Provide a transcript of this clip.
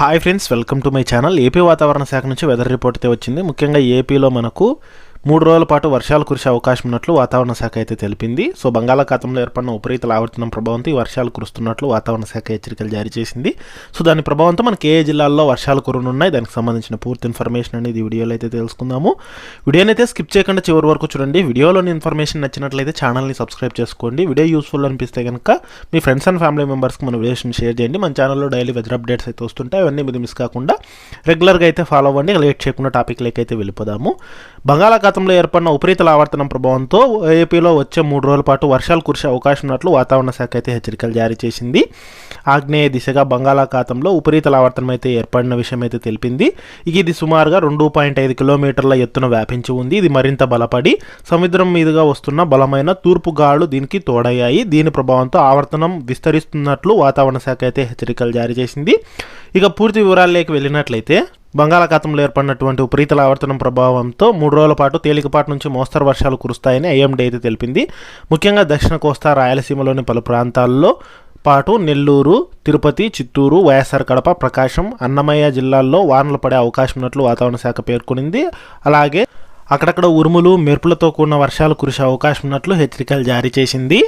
Hi friends welcome to my channel. AP వాతావరణ శాఖ నుంచి వెదర్ రిపోర్ట్ అయితే వచ్చింది. ముఖ్యంగా ఏపీలో మనకు మూడు రోజుల పాటు వర్షాలు కురిసే అవకాశం ఉన్నట్లు వాతావరణ శాఖ అయితే తెలిపింది. సో బంగాళాఖాతంలో ఏర్పడిన ఉపరితల ఆవర్తనం ప్రభావంతో ఈ వర్షాలు కురుస్తున్నట్లు వాతావరణ శాఖ హెచ్చరికలు జారీ చేసింది. సో దాని ప్రభావంతో మనకి ఏ జిల్లాల్లో వర్షాలు కురనున్నాయి దానికి సంబంధించిన పూర్తి ఇన్ఫర్మేషన్ అనేది ఈ వీడియోలో అయితే తెలుసుకుందాము. వీడియోని అయితే స్కిప్ చేయకుండా చివరి వరకు చూడండి. వీడియోలోని ఇన్ఫర్మేషన్ నచ్చినట్లయితే ఛానల్ని సబ్స్క్రైబ్ చేసుకోండి. వీడియో యూస్ఫుల్ అనిపిస్తే కనుక మీ ఫ్రెండ్స్ అండ్ ఫ్యామిలీ మెంబర్స్కి మన వీడియోస్ని షేర్ చేయండి. మన ఛానల్లో డైలీ వెదర్ అప్డేట్స్ అయితే వస్తుంటాయి. అవన్నీ మీరు మిస్ కాకుండా రెగ్యులర్గా అయితే ఫాలో అవ్వండి. లేట్ చేయకుండా టాపిక్లకి అయితే వెళ్ళిపోదాము. బంగాళాఖాతంలో ఏర్పడిన ఉపరితల ఆవర్తనం ప్రభావంతో ఏపీలో వచ్చే మూడు రోజుల పాటు వర్షాలు కురిసే అవకాశం ఉన్నట్లు వాతావరణ శాఖ అయితే హెచ్చరికలు జారీ చేసింది. ఆగ్నేయ దిశగా బంగాళాఖాతంలో ఉపరితల ఆవర్తనం అయితే ఏర్పడిన విషయం అయితే తెలిపింది. ఇది సుమారుగా రెండు పాయింట్ ఐదు కిలోమీటర్ల ఎత్తున వ్యాపించి ఉంది. ఇది మరింత బలపడి సముద్రం మీదుగా వస్తున్న బలమైన తూర్పు గాలు దీనికి తోడయ్యాయి. దీని ప్రభావంతో ఆవర్తనం విస్తరిస్తున్నట్లు వాతావరణ శాఖ అయితే హెచ్చరికలు జారీ చేసింది. ఇక పూర్తి వివరాల్లోకి వెళ్ళినట్లయితే బంగాళాఖాతంలో ఏర్పడినటువంటి ఉపరితల ఆవర్తనం ప్రభావంతో మూడు రోజుల పాటు తేలికపాటి నుంచి మోస్తరు వర్షాలు కురుస్తాయని ఐఎండీ అయితే తెలిపింది. ముఖ్యంగా దక్షిణ కోస్తా రాయలసీమలోని పలు ప్రాంతాల్లో పాటు నెల్లూరు తిరుపతి చిత్తూరు వైఎస్ఆర్ కడప ప్రకాశం అన్నమయ్య జిల్లాల్లో వానలు పడే అవకాశం ఉన్నట్లు వాతావరణ శాఖ పేర్కొనింది. అలాగే అక్కడక్కడ ఉరుములు మెరుపులతో కూడిన వర్షాలు కురిసే అవకాశం ఉన్నట్లు హెచ్చరికలు జారీ చేసింది.